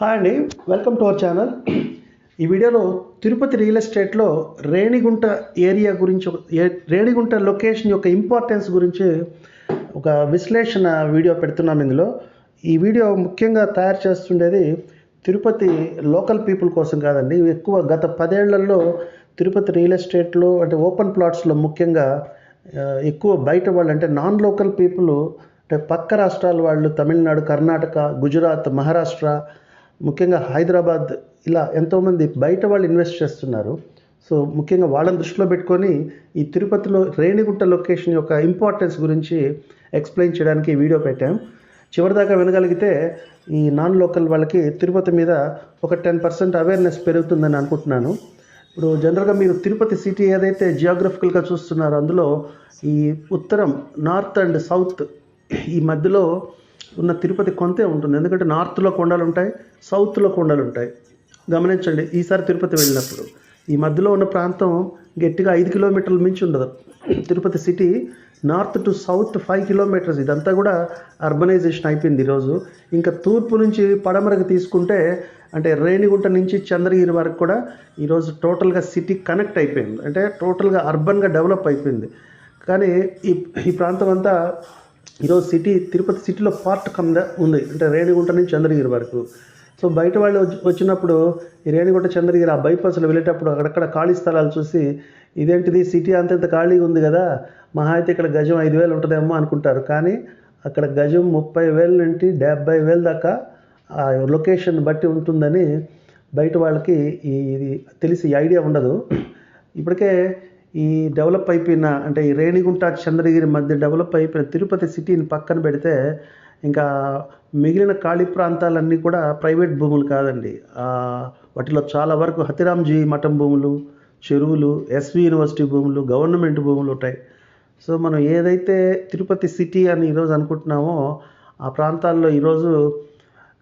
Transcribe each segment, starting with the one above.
Hi అండి welcome to our channel ఈ వీడియోలో తిరుపతి రియల్ ఎస్టేట్లో రేణిగుంట ఏరియా గురించి ఒక- రేణిగుంట లొకేషన్ యొక్క ఇంపార్టెన్స్ గురించి ఒక విశ్లేషణ వీడియో పెడుతున్నాం ఇందులో. ఈ వీడియో ముఖ్యంగా తయారు చేస్తుండేది తిరుపతి లోకల్ పీపుల్ కోసం కాదండి. ఎక్కువ గత పదేళ్ళలో తిరుపతి రియల్ ఎస్టేట్లో అంటే ఓపెన్ ప్లాట్స్లో ముఖ్యంగా ఎక్కువ బయట వాళ్ళు అంటే నాన్ లోకల్ పీపుల్ అంటే పక్క రాష్ట్రాల వాళ్ళు తమిళనాడు కర్ణాటక గుజరాత్ మహారాష్ట్ర ముఖ్యంగా హైదరాబాద్ ఇలా ఎంతోమంది బయట వాళ్ళు ఇన్వెస్ట్ చేస్తున్నారు. సో ముఖ్యంగా వాళ్ళని దృష్టిలో పెట్టుకొని ఈ తిరుపతిలో రేణిగుంట లొకేషన్ యొక్క ఇంపార్టెన్స్ గురించి ఎక్స్ప్లెయిన్ చేయడానికి వీడియో పెట్టాం. చివరిదాకా వినగలిగితే ఈ నాన్ లోకల్ వాళ్ళకి తిరుపతి మీద ఒక టెన్ పర్సెంట్ అవేర్నెస్ పెరుగుతుందని అనుకుంటున్నాను. ఇప్పుడు జనరల్గా మీరు తిరుపతి సిటీ ఏదైతే జియోగ్రఫికల్గా చూస్తున్నారో అందులో ఈ ఉత్తరం నార్త్ అండ్ సౌత్ ఈ మధ్యలో ఉన్న తిరుపతి కొంతే ఉంటుంది. ఎందుకంటే నార్త్లో కొండలు ఉంటాయి సౌత్లో కొండలు ఉంటాయి. గమనించండి ఈసారి తిరుపతి వెళ్ళినప్పుడు. ఈ మధ్యలో ఉన్న ప్రాంతం గట్టిగా ఐదు కిలోమీటర్ల మించి ఉండదు. Tirupati city north to south five kilometres. ఇదంతా కూడా అర్బనైజేషన్ అయిపోయింది ఈరోజు. ఇంకా తూర్పు నుంచి పడమరకు తీసుకుంటే అంటే రేణిగుంట నుంచి చంద్రగిరి వరకు కూడా ఈరోజు టోటల్గా సిటీ కనెక్ట్ అయిపోయింది. అంటే టోటల్గా అర్బన్గా డెవలప్ అయిపోయింది. కానీ ఈ ఈ ప్రాంతం అంతా ఈరోజు సిటీ తిరుపతి సిటీలో పార్ట్ కమ్గా ఉంది. అంటే రేణిగుంట నుంచి చంద్రగిరి వరకు. సో బయట వాళ్ళు వచ్చి- వచ్చినప్పుడు ఈ రేణిగుంట చంద్రగిరి ఆ బైపాస్లో వెళ్ళేటప్పుడు అక్కడక్కడ ఖాళీ స్థలాలు చూసి ఇదేంటిది? సిటీ అంతంత ఖాళీగా ఉంది కదా. మహా అయితే ఇక్కడ గజం ఐదు వేలు ఉంటుందేమో అనుకుంటారు. కానీ అక్కడ గజం ముప్పై వేల నుండి డెబ్బై వేల దాకా ఆ లొకేషన్ బట్టి ఉంటుందని బయట వాళ్ళకి ఈ ఇది తెలిసి ఐడియా ఉండదు. ఇప్పటికే ఈ డెవలప్ అయిపోయిన అంటే ఈ రేణిగుంట చంద్రగిరి మధ్య డెవలప్ అయిపోయిన తిరుపతి సిటీని పక్కన పెడితే ఇంకా మిగిలిన ఖాళీ ప్రాంతాలన్నీ కూడా ప్రైవేట్ భూములు కాదండి. వాటిలో చాలా వరకు హతిరామ్జీ మఠం భూములు చెరువులు ఎస్వి యూనివర్సిటీ భూములు గవర్నమెంట్ భూములు ఉంటాయి. సో మనం ఏదైతే తిరుపతి సిటీ అని ఈరోజు అనుకుంటున్నామో ఆ ప్రాంతాల్లో ఈరోజు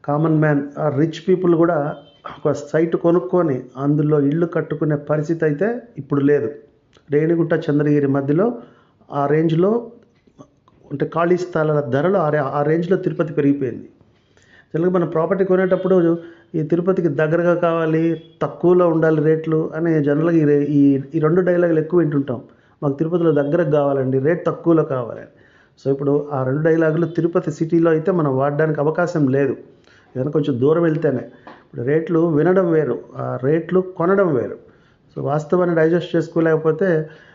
కామన్ మ్యాన్ ఆ రిచ్ పీపుల్ కూడా ఒక సైట్ కొనుక్కొని అందులో ఇల్లు కట్టుకునే పరిస్థితి అయితే ఇప్పుడు లేదు. రేణిగుంట చంద్రగిరి మధ్యలో ఆ రేంజ్లో అంటే ఖాళీ స్థలాల ధరలు ఆ ఆ రేంజ్లో తిరుపతి పెరిగిపోయింది. జనరల్గా మనం ప్రాపర్టీ కొనేటప్పుడు ఈ తిరుపతికి దగ్గరగా కావాలి తక్కువలో ఉండాలి రేట్లు అని జనరల్గా ఈ ఈ రెండు డైలాగులు ఎక్కువ వింటుంటాం. మాకు తిరుపతిలో దగ్గరకు కావాలండి రేట్ తక్కువలో కావాలి సో ఇప్పుడు ఆ రెండు డైలాగులు తిరుపతి సిటీలో అయితే మనం వాడడానికి అవకాశం లేదు. ఏదైనా కొంచెం దూరం వెళ్తేనే. ఇప్పుడు రేట్లు వినడం వేరు ఆ రేట్లు కొనడం వేరు. వాస్తవాన్ని డైజెస్ట్ చేసుకోలేకపోతే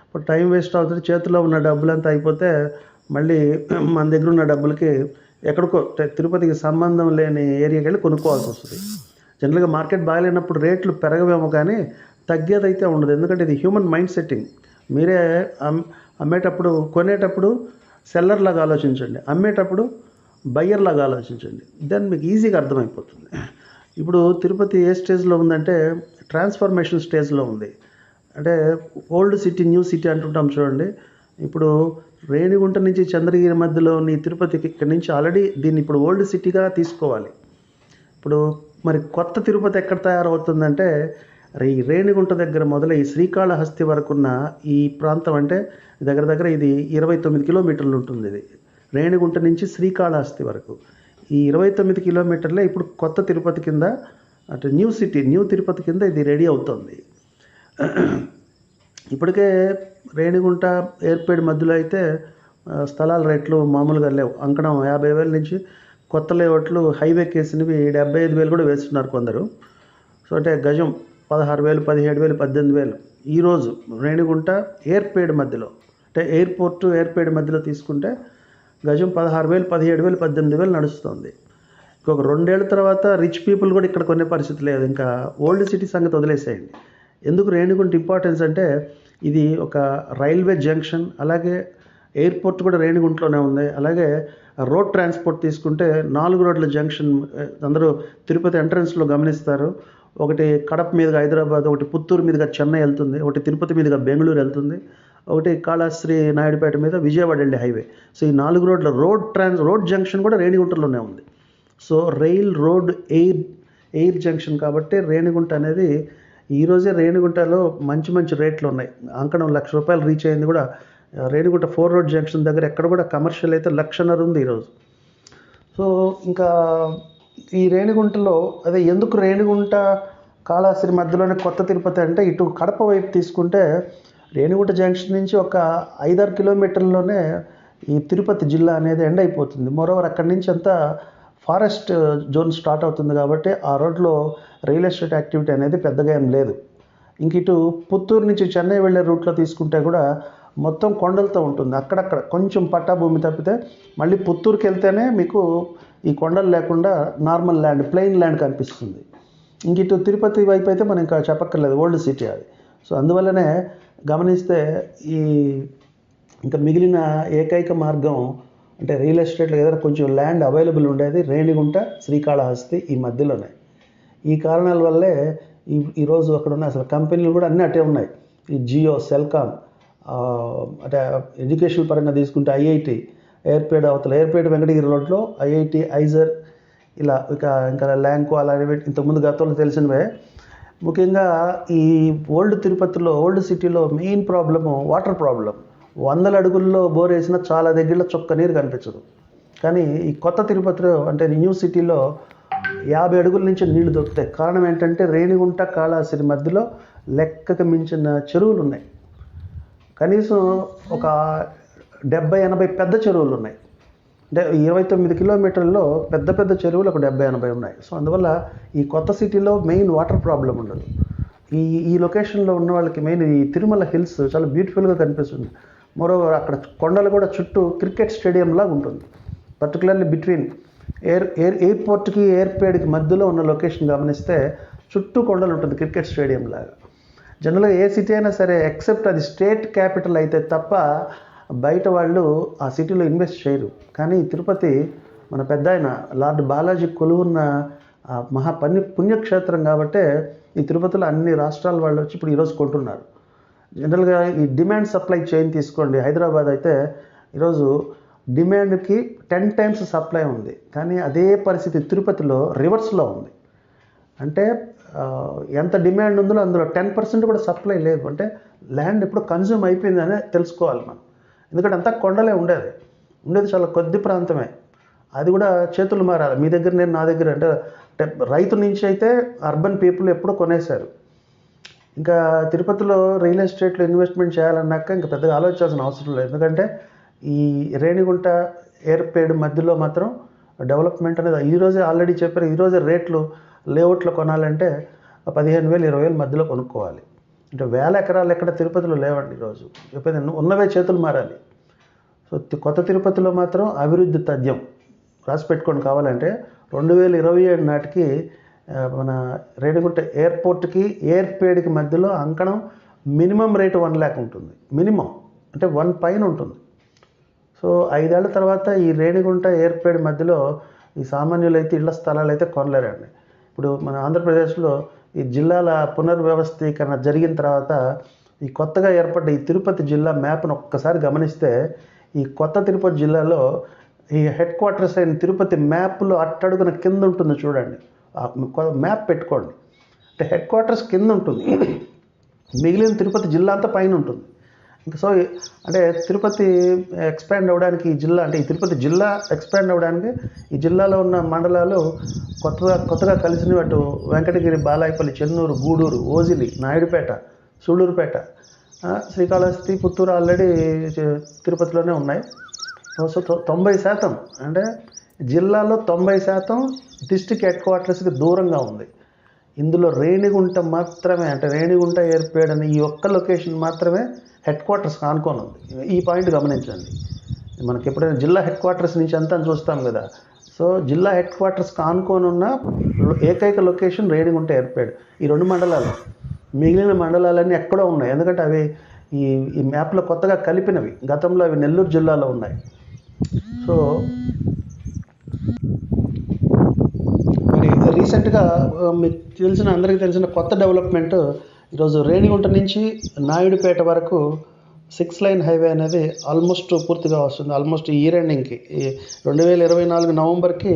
ఇప్పుడు టైం వేస్ట్ అవుతుంది చేతిలో ఉన్న డబ్బులంతా అయిపోతే మళ్ళీ మన దగ్గర ఉన్న డబ్బులకి ఎక్కడికో తిరుపతికి సంబంధం లేని ఏరియాకి వెళ్ళి కొనుక్కోవాల్సి వస్తుంది. జనరల్గా మార్కెట్ బాగాలేనప్పుడు రేట్లు పెరగవేమో కానీ తగ్గేదైతే ఉండదు. ఎందుకంటే ఇది హ్యూమన్ మైండ్ సెట్టింగ్. మీరే అమ్మేటప్పుడు కొనేటప్పుడు సెల్లర్ లాగా ఆలోచించండి. అమ్మేటప్పుడు బయ్యర్ లాగా ఆలోచించండి. దెన్ మీకు ఈజీగా అర్థమైపోతుంది. ఇప్పుడు తిరుపతి ఏ స్టేజ్లో ఉందంటే ట్రాన్స్ఫర్మేషన్ స్టేజ్లో ఉంది. అంటే ఓల్డ్ సిటీ న్యూ సిటీ అంటుంటాం చూడండి. ఇప్పుడు రేణిగుంట నుంచి చంద్రగిరి మధ్యలోని తిరుపతికి ఇక్కడ నుంచి ఆల్రెడీ దీన్ని ఇప్పుడు ఓల్డ్ సిటీగా తీసుకోవాలి. ఇప్పుడు మరి కొత్త తిరుపతి ఎక్కడ తయారవుతుందంటే ఈ రేణిగుంట దగ్గర మొదలై శ్రీకాళహస్తి వరకున్న ఈ ప్రాంతం అంటే దగ్గర దగ్గర ఇది ఇరవై తొమ్మిది కిలోమీటర్లు ఉంటుంది ఇది. రేణిగుంట నుంచి శ్రీకాళహస్తి వరకు. ఈ ఇరవై తొమ్మిది కిలోమీటర్లే ఇప్పుడు కొత్త తిరుపతి కింద అంటే న్యూ సిటీ న్యూ తిరుపతి కింద ఇది రెడీ అవుతుంది. ఇప్పటికే రేణిగుంట ఏర్పేడు మధ్యలో అయితే స్థలాల రేట్లు మామూలుగా లేవు. అంకణం యాభై వేల నుంచి కొత్త లేఅవుట్లు హైవే కేసినవి డెబ్బై ఐదు వేలు కూడా వేస్తున్నారు కొందరు. సో అంటే గజం పదహారు వేలు పదిహేడు వేలు పద్దెనిమిది వేలు. ఈరోజు రేణిగుంట ఎయిర్పేడ్ మధ్యలో అంటే ఎయిర్పోర్టు ఎయిర్పేడ్ మధ్యలో తీసుకుంటే గజం పదహారు వేలు పదిహేడు వేలు పద్దెనిమిది వేలు నడుస్తుంది. ఇంకొక రెండేళ్ళ తర్వాత రిచ్ పీపుల్ కూడా ఇక్కడ కొనే పరిస్థితి లేదు. ఇంకా ఓల్డ్ సిటీ సంగతి వదిలేసేయండి. ఎందుకు రేణిగుంట ఇంపార్టెన్స్ అంటే ఇది ఒక రైల్వే జంక్షన్ అలాగే ఎయిర్పోర్ట్ కూడా రేణిగుంటలోనే ఉంది. అలాగే రోడ్ ట్రాన్స్పోర్ట్ తీసుకుంటే నాలుగు రోడ్ల జంక్షన్ అందరూ తిరుపతి ఎంట్రన్స్లో గమనిస్తారు. ఒకటి కడప మీదుగా హైదరాబాద్ ఒకటి పుత్తూరు మీదుగా చెన్నై వెళ్తుంది ఒకటి తిరుపతి మీదుగా బెంగళూరు వెళ్తుంది. ఒకటి కాళాశ్రీ నాయుడుపేట మీద విజయవాడ వెళ్ళే హైవే. సో ఈ నాలుగు రోడ్ల రోడ్ ట్రాన్స్ రోడ్ జంక్షన్ కూడా రేణిగుంటలోనే ఉంది. So rail road air air junction కాబట్టి రేణిగుంట అనేది ఈరోజే రేణిగుంటలో మంచి మంచి రేట్లు ఉన్నాయి. అంకణం లక్ష రూపాయలు రీచ్ అయింది కూడా. రేణిగుంట ఫోర్ రోడ్ జంక్షన్ దగ్గర ఎక్కడ కూడా కమర్షియల్ అయితే లక్షన్నర ఉంది ఈరోజు సో ఇంకా ఈ రేణిగుంటలో అదే ఎందుకు రేణిగుంట కాళాశ్రీ మధ్యలోనే కొత్త తిరుపతి అంటే ఇటు కడప వైపు తీసుకుంటే రేణిగుంట జంక్షన్ నుంచి ఒక ఐదారు కిలోమీటర్లోనే ఈ తిరుపతి జిల్లా అనేది ఎండ్ అయిపోతుంది. మరోవర్ అక్కడి నుంచి అంతా ఫారెస్ట్ జోన్ స్టార్ట్ అవుతుంది కాబట్టి ఆ రోడ్లో రియల్ ఎస్టేట్ యాక్టివిటీ అనేది పెద్దగా ఏం లేదు. ఇంక ఇటు పుత్తూరు నుంచి చెన్నై వెళ్ళే రూట్లో తీసుకుంటే కూడా మొత్తం కొండలతో ఉంటుంది. అక్కడక్కడ కొంచెం పట్టా భూమి తప్పితే మళ్ళీ పుత్తూరుకి వెళ్తేనే మీకు ఈ కొండలు లేకుండా నార్మల్ ల్యాండ్ ప్లెయిన్ ల్యాండ్ కనిపిస్తుంది. ఇంక ఇటు తిరుపతి వైపు అయితే మనం ఇంకా చెప్పక్కర్లేదు ఓల్డ్ సిటీ అది. సో అందువల్లనే గమనిస్తే ఈ ఇంకా మిగిలిన ఏకైక మార్గం అంటే రియల్ ఎస్టేట్లో ఏదైనా కొంచెం ల్యాండ్ అవైలబుల్ ఉండేది రేణిగుంట శ్రీకాళహస్తి ఈ మధ్యలోనే. ఈ కారణాల వల్లే ఈ ఈరోజు అక్కడ ఉన్న అసలు కంపెనీలు కూడా అన్నీ అట్టే ఉన్నాయి. ఈ జియో సెల్కామ్ అంటే ఎడ్యుకేషన్ పరంగా తీసుకుంటే ఐఐటి ఎయిర్పేడ్ అవతల ఎయిర్పేడ్ వెంకటగిరి రోడ్లో ఐఐటి ఐజర్ ఇలా ఇక ఇంకా ల్యాంకో అలాంటివి ఇంతకుముందు గతంలో తెలిసినవే. ముఖ్యంగా ఈ ఓల్డ్ తిరుపతిలో ఓల్డ్ సిటీలో మెయిన్ ప్రాబ్లము వాటర్ ప్రాబ్లం వందల అడుగుల్లో బోర్ వేసినా చాలా దగ్గరలో చొక్క నీరు కనిపించదు. కానీ ఈ కొత్త తిరుపతిలో అంటే న్యూ సిటీలో యాభై అడుగుల నుంచి నీళ్ళు దొరుకుతాయి. కారణం ఏంటంటే రేణిగుంట కాళాసిరి మధ్యలో లెక్కకు మించిన చెరువులు ఉన్నాయి. కనీసం ఒక డెబ్బై ఎనభై పెద్ద చెరువులు ఉన్నాయి. అంటే ఇరవై తొమ్మిది కిలోమీటర్లలో పెద్ద పెద్ద చెరువులు ఒక డెబ్బై ఎనభై ఉన్నాయి. సో అందువల్ల ఈ కొత్త సిటీలో మెయిన్ వాటర్ ప్రాబ్లం ఉండదు. ఈ ఈ లొకేషన్లో ఉన్న వాళ్ళకి మెయిన్ ఈ తిరుమల హిల్స్ చాలా బ్యూటిఫుల్గా కనిపిస్తుంది. మరో అక్కడ కొండలు కూడా చుట్టూ క్రికెట్ స్టేడియం లాగా ఉంటుంది. పర్టికులర్లీ బిట్వీన్ ఎయిర్ ఎయిర్ ఎయిర్పోర్ట్కి ఎయిర్పేడ్కి మధ్యలో ఉన్న లొకేషన్ గమనిస్తే చుట్టూ కొండలు ఉంటుంది క్రికెట్ స్టేడియం లాగా. జనరల్గా ఏ సిటీ అయినా సరే ఎక్సెప్ట్ అది స్టేట్ క్యాపిటల్ అయితే తప్ప బయట వాళ్ళు ఆ సిటీలో ఇన్వెస్ట్ చేయరు. కానీ తిరుపతి మన పెద్ద ఆయన లార్డ్ బాలాజీ కొలువున్న మహా పని పుణ్యక్షేత్రం కాబట్టే ఈ తిరుపతిలో అన్ని రాష్ట్రాల వాళ్ళు వచ్చి ఇప్పుడు ఈరోజు కొంటున్నారు. జనరల్గా ఈ డిమాండ్ సప్లై చైన్ తీసుకోండి. హైదరాబాద్ అయితే ఈరోజు డిమాండ్కి టెన్ టైమ్స్ సప్లై ఉంది. కానీ అదే పరిస్థితి తిరుపతిలో రివర్స్లో ఉంది. అంటే ఎంత డిమాండ్ ఉందో అందులో టెన్ పర్సెంట్ కూడా సప్లై లేదు. అంటే ల్యాండ్ ఇప్పుడు కన్జ్యూమ్ అయిపోయిందని తెలుసుకోవాలి మనం. ఎందుకంటే అంతా కొండలే ఉండేది. ఉండేది చాలా కొద్ది ప్రాంతమే. అది కూడా చేతులు మారాలి. మీ దగ్గర నేను నా దగ్గర అంటే అంటే రైతు నుంచి అయితే అర్బన్ పీపుల్ ఎప్పుడూ కొనేశారు. ఇంకా తిరుపతిలో రియల్ ఎస్టేట్లో ఇన్వెస్ట్మెంట్ చేయాలన్నాక ఇంకా పెద్దగా ఆలోచించాల్సిన అవసరం లేదు. ఎందుకంటే ఈ రేణిగుంట ఎయిర్పేడ్ మధ్యలో మాత్రం డెవలప్మెంట్ అనేది ఈరోజే ఆల్రెడీ చెప్పారు. ఈరోజే రేట్లు లేఅవుట్లో కొనాలంటే పదిహేను వేలు ఇరవై వేలు మధ్యలో కొనుక్కోవాలి. అంటే వేల ఎకరాలు ఎక్కడ తిరుపతిలో లేవండి ఈరోజు. చెప్పేది ఉన్నవే చేతులు మారాలి. సో కొత్త తిరుపతిలో మాత్రం అభివృద్ధి తథ్యం రాసి పెట్టుకొని కావాలంటే రెండు వేల ఇరవై ఏడు నాటికి మన రేణిగుంట ఎయిర్పోర్ట్కి ఎయిర్పేడ్కి మధ్యలో అంకణం మినిమం రేటు వన్ ల్యాక్ ఉంటుంది. మినిమం. అంటే వన్ పైన ఉంటుంది. సో ఐదేళ్ళ తర్వాత ఈ రేణిగుంట ఎయిర్పేడ్ మధ్యలో ఈ సామాన్యులు అయితే ఇళ్ళ స్థలాలు అయితే కొనలేరండి. ఇప్పుడు మన ఆంధ్రప్రదేశ్లో ఈ జిల్లాల పునర్వ్యవస్థీకరణ జరిగిన తర్వాత ఈ కొత్తగా ఏర్పడ్డ ఈ తిరుపతి జిల్లా మ్యాప్ను ఒక్కసారి గమనిస్తే ఈ కొత్త తిరుపతి జిల్లాలో ఈ హెడ్ క్వార్టర్స్ అయిన తిరుపతి మ్యాప్లో అట్టడుగున కింద ఉంటుంది చూడండి. ఆ మ్యాప్ పెట్టుకోండి. అంటే హెడ్ క్వార్టర్స్ కింద ఉంటుంది. మిగిలిన తిరుపతి జిల్లా అంతా పైన ఉంటుంది. ఇంకా సో అంటే తిరుపతి ఎక్స్పాండ్ అవ్వడానికి ఈ జిల్లా అంటే ఈ తిరుపతి జిల్లా ఎక్స్పాండ్ అవ్వడానికి ఈ జిల్లాలో ఉన్న మండలాలు కొత్తగా కొత్తగా కలిసినవి అటు వెంకటగిరి బాలాయపల్లి చెన్నూరు గూడూరు ఓజిలి నాయుడుపేట సూళ్ళూరుపేట శ్రీకాళహస్తి పుత్తూరు ఆల్రెడీ తిరుపతిలోనే ఉన్నాయి. సో తొంభై శాతం అంటే జిల్లాలో తొంభై శాతం డిస్టిక్ హెడ్ క్వార్టర్స్కి దూరంగా ఉంది. ఇందులో రేణిగుంట మాత్రమే అంటే రేణిగుంట ఏర్పేడని ఈ ఒక్క లొకేషన్ మాత్రమే హెడ్ క్వార్టర్స్ ఆనుకొని ఉంది. ఈ పాయింట్ గమనించండి. మనకి ఎప్పుడైనా జిల్లా హెడ్ క్వార్టర్స్ నుంచి అంతా చూస్తాం కదా. సో జిల్లా హెడ్ క్వార్టర్స్ ఆనుకొని ఉన్న ఏకైక లొకేషన్ రేణిగుంట ఏర్పేడ్. ఈ రెండు మండలాలు. మిగిలిన మండలాలన్నీ ఎక్కడో ఉన్నాయి. ఎందుకంటే అవి ఈ ఈ మ్యాప్లో కొత్తగా కలిపినవి. గతంలో అవి నెల్లూరు జిల్లాలో ఉన్నాయి. సో మరి రీసెంట్గా మీకు తెలిసిన అందరికీ తెలిసిన కొత్త డెవలప్మెంట్ ఈరోజు రేణిగుంట నుంచి నాయుడుపేట వరకు సిక్స్ లైన్ హైవే అనేది ఆల్మోస్ట్ పూర్తిగా వస్తుంది. ఆల్మోస్ట్ ఈ ఇయర్ ఎండింగ్కి ఈ రెండు వేల ఇరవై నాలుగు నవంబర్కి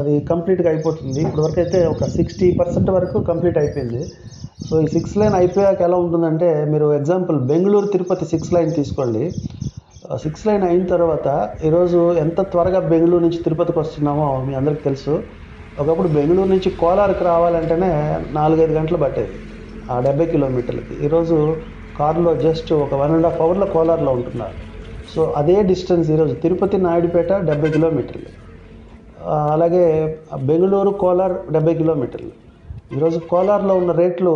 అది కంప్లీట్గా అయిపోతుంది. ఇప్పటివరకు అయితే ఒక సిక్స్టీ పర్సెంట్ వరకు కంప్లీట్ అయిపోయింది. సో ఈ సిక్స్ లైన్ అయిపోయాక ఎలా ఉంటుందంటే మీరు example Bengaluru Tirupati six lane తీసుకోండి. సిక్స్ లైన్ అయిన తర్వాత ఈరోజు ఎంత త్వరగా బెంగళూరు నుంచి తిరుపతికి వస్తున్నామో మీ అందరికీ తెలుసు. ఒకప్పుడు బెంగళూరు నుంచి కోలార్కి రావాలంటేనే నాలుగైదు గంటలు పట్టేది. ఆ డెబ్బై కిలోమీటర్లకి. ఈరోజు కారులో జస్ట్ ఒక వన్ అండ్ హాఫ్ అవర్లో కోలార్లో ఉంటున్నారు. సో అదే డిస్టెన్స్ ఈరోజు తిరుపతి నాయుడుపేట డెబ్బై కిలోమీటర్లు. అలాగే బెంగళూరు కోలార్ డెబ్బై కిలోమీటర్లు. ఈరోజు కోలార్లో ఉన్న రేట్లు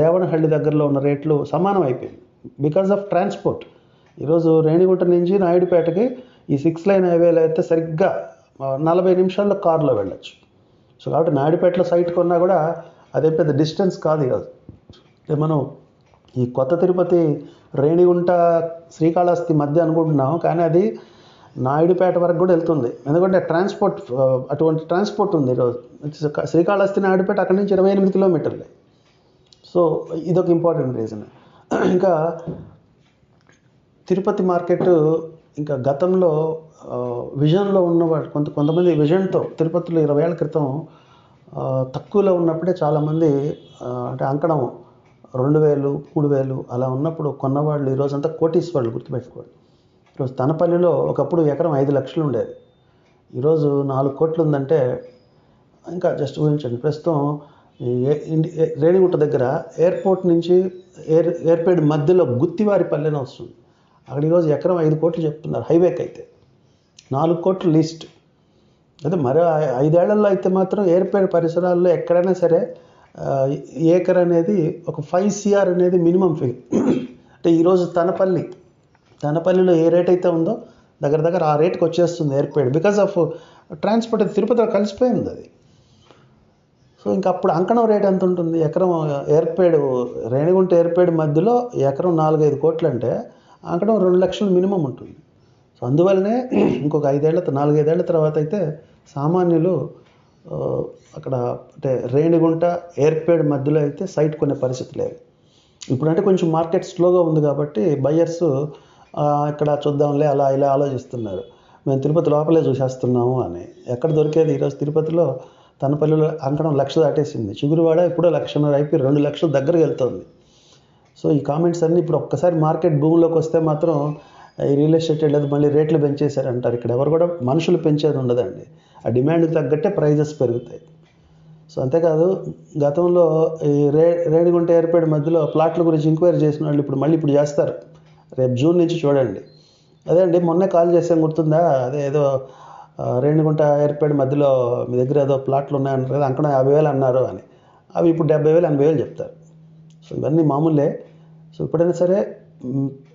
దేవనహళ్ళి దగ్గరలో ఉన్న రేట్లు సమానం అయిపోయింది. బికాజ్ ఆఫ్ ట్రాన్స్పోర్ట్ ఈరోజు రేణిగుంట నుంచి నాయుడుపేటకి ఈ సిక్స్ లైన్ హైవేలో అయితే సరిగ్గా నలభై నిమిషాల్లో కారులో వెళ్ళొచ్చు. సో కాబట్టి నాయుడుపేటలో సైట్ కొన్నా కూడా అదే పెద్ద డిస్టెన్స్ కాదు ఈరోజు. మనం ఈ కొత్త తిరుపతి రేణిగుంట శ్రీకాళహస్తి మధ్య అనుకుంటున్నాం కానీ అది నాయుడుపేట వరకు కూడా వెళ్తుంది. ఎందుకంటే ట్రాన్స్పోర్ట్ అటువంటి ట్రాన్స్పోర్ట్ ఉంది ఈరోజు. శ్రీకాళహస్తి నాయుడుపేట అక్కడి నుంచి ఇరవై ఎనిమిది కిలోమీటర్లే. సో ఇదొక ఇంపార్టెంట్ రీజన్. ఇంకా తిరుపతి మార్కెట్ ఇంకా గతంలో విజన్లో ఉన్నవాడు కొంత కొంతమంది విజన్తో తిరుపతిలో ఇరవై ఏళ్ళ క్రితం తక్కువలో ఉన్నప్పుడే చాలామంది అంటే అంకడం రెండు వేలు మూడు వేలు అలా ఉన్నప్పుడు కొన్నవాళ్ళు ఈరోజు అంతా కోటీశ్వర్లు గుర్తుపెట్టుకోండి. ఈరోజు తనపల్లిలో ఒకప్పుడు ఎకరం ఐదు లక్షలు ఉండేది. ఈరోజు నాలుగు కోట్లు ఉందంటే ఇంకా జస్ట్ ఊహించండి. ప్రస్తుతం ఈ ఏ- రేణిగుంట దగ్గర ఎయిర్పోర్ట్ నుంచి ఎయిర్ ఎయిర్పోర్ట్ మధ్యలో గుత్తివారిపల్లెన వస్తుంది. అక్కడ ఈరోజు ఎకరం ఐదు కోట్లు చెప్తున్నారు హైవేకి అయితే నాలుగు కోట్లు లీస్ట్. అదే మరో ఐదేళ్ళలో అయితే మాత్రం ఎయిర్పేడ్ పరిసరాల్లో ఎక్కడైనా సరే ఏకర్ అనేది ఒక ఫైవ్ సిఆర్ అనేది మినిమం ఫీ. అంటే ఈరోజు తనపల్లి తనపల్లిలో ఏ రేట్ అయితే ఉందో దగ్గర దగ్గర ఆ రేట్కి వచ్చేస్తుంది ఎయిర్పేడ్ బికాస్ ఆఫ్ ట్రాన్స్పోర్ట్ తిరుపతిలో కలిసిపోయింది అది. సో ఇంకా అప్పుడు అంకణం రేట్ ఎంత ఉంటుంది? ఎకరం ఏర్పేడు రేణిగుంట ఏర్పేడు మధ్యలో ఎకరం నాలుగైదు కోట్లు అంటే అంకణం రెండు లక్షలు మినిమం ఉంటుంది. సో అందువల్లనే ఇంకొక ఐదేళ్ళ నాలుగైదేళ్ళ తర్వాత అయితే సామాన్యులు అక్కడ అంటే రేణిగుంట ఏర్పేడు మధ్యలో అయితే సైట్ కొనే పరిస్థితి లేదు. ఇప్పుడంటే కొంచెం మార్కెట్ స్లోగా ఉంది కాబట్టి బయ్యర్స్ ఇక్కడ చూద్దాంలే అలా ఇలా ఆలోచిస్తున్నారు. మేము తిరుపతి లోపలే చూసేస్తున్నాము అని. ఎక్కడ దొరికేది ఈరోజు తిరుపతిలో? తనపల్లిలో అంకణం లక్ష దాటేసింది. చిగురువాడ ఇప్పుడు లక్షన్నర అయిపోయి రెండు లక్షల దగ్గరికి వెళ్తుంది. సో ఈ కామెంట్స్ అన్నీ ఇప్పుడు ఒక్కసారి మార్కెట్ భూమిలోకి వస్తే మాత్రం ఈ రియల్ ఎస్టేట్ లేదు మళ్ళీ రేట్లు పెంచేశారు అంటారు ఇక్కడ. ఎవరు కూడా మనుషులు పెంచేది ఉండదండి. ఆ డిమాండ్కి తగ్గట్టే ప్రైజెస్ పెరుగుతాయి. సో అంతేకాదు గతంలో ఈ రే రేణిగుంట ఏర్పేట మధ్యలో ప్లాట్ల గురించి ఎంక్వైరీ చేసిన వాళ్ళు ఇప్పుడు మళ్ళీ ఇప్పుడు చేస్తారు. రేపు జూన్ నుంచి చూడండి. అదే అండి మొన్నే కాల్ చేసాం గుర్తుందా? అదే ఏదో రేణిగుంట ఏర్పేట మధ్యలో మీ దగ్గర ఏదో ప్లాట్లు ఉన్నాయన్నారు కదా అంకణం యాభై వేలు అన్నారు అని. అవి ఇప్పుడు డెబ్బై వేలు ఎనభై వేలు చెప్తారు. సో ఇవన్నీ మామూలే. సో ఎప్పుడైనా సరే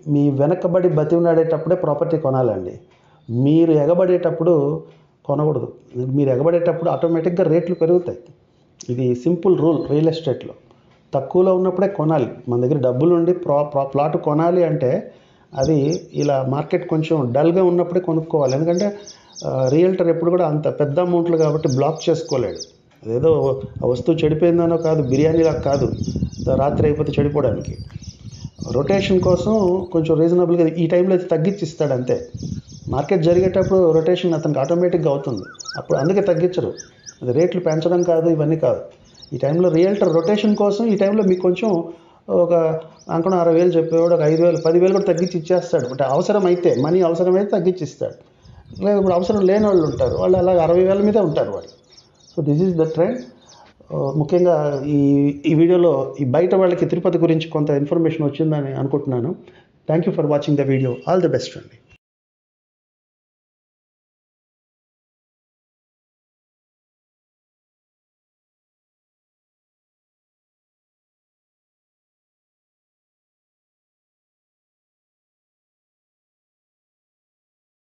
మీ వెనకబడి బతిమలాడేటప్పుడే ప్రాపర్టీ కొనాలండి. మీరు ఎగబడేటప్పుడు కొనకూడదు. మీరు ఎగబడేటప్పుడు ఆటోమేటిక్గా రేట్లు పెరుగుతాయి. ఇది సింపుల్ రూల్ రియల్ ఎస్టేట్లో. తక్కువలో ఉన్నప్పుడే కొనాలి. మన దగ్గర డబ్బులు ఉండి ప్రా ప్రా ప్లాట్ కొనాలి అంటే అది ఇలా మార్కెట్ కొంచెం డల్గా ఉన్నప్పుడే కొనుక్కోవాలి. ఎందుకంటే రియల్టర్ ఎప్పుడు కూడా అంత పెద్ద అమౌంట్లు కాబట్టి బ్లాక్ చేసుకోలేడు. అదేదో ఆ వస్తువు చెడిపోయిందనో కాదు బిర్యానీలా కాదు. రాత్రి అయిపోతే చెడిపోవడానికి. రొటేషన్ కోసం కొంచెం రీజనబుల్గా ఈ టైంలో అయితే తగ్గించి ఇస్తాడు అంతే. మార్కెట్ జరిగేటప్పుడు రొటేషన్ అతనికి ఆటోమేటిక్గా అవుతుంది. అప్పుడు అందుకే తగ్గించరు. అది రేట్లు పెంచడం కాదు ఇవన్నీ కాదు. ఈ టైంలో రియల్టర్ రొటేషన్ కోసం ఈ టైంలో మీకు కొంచెం ఒక అంకణం అరవై వేలు చెప్పేవాడు ఒక ఐదు వేలు పదివేలు కూడా తగ్గించి ఇచ్చేస్తాడు. అంటే అవసరం అయితే మనీ అవసరమైతే తగ్గించి ఇస్తాడు లేదు ఇప్పుడు అవసరం లేని వాళ్ళు ఉంటారు. వాళ్ళు అలాగ అరవై వేల మీదే ఉంటారు వాళ్ళు so this is the trend ముఖ్యంగా ఈ ఈ వీడియోలో ఈ బయట వాళ్ళకి తిరుపతి గురించి కొంత ఇన్ఫర్మేషన్ వచ్చిందని అనుకుంటున్నాను. Thank you for watching the video all the best అండి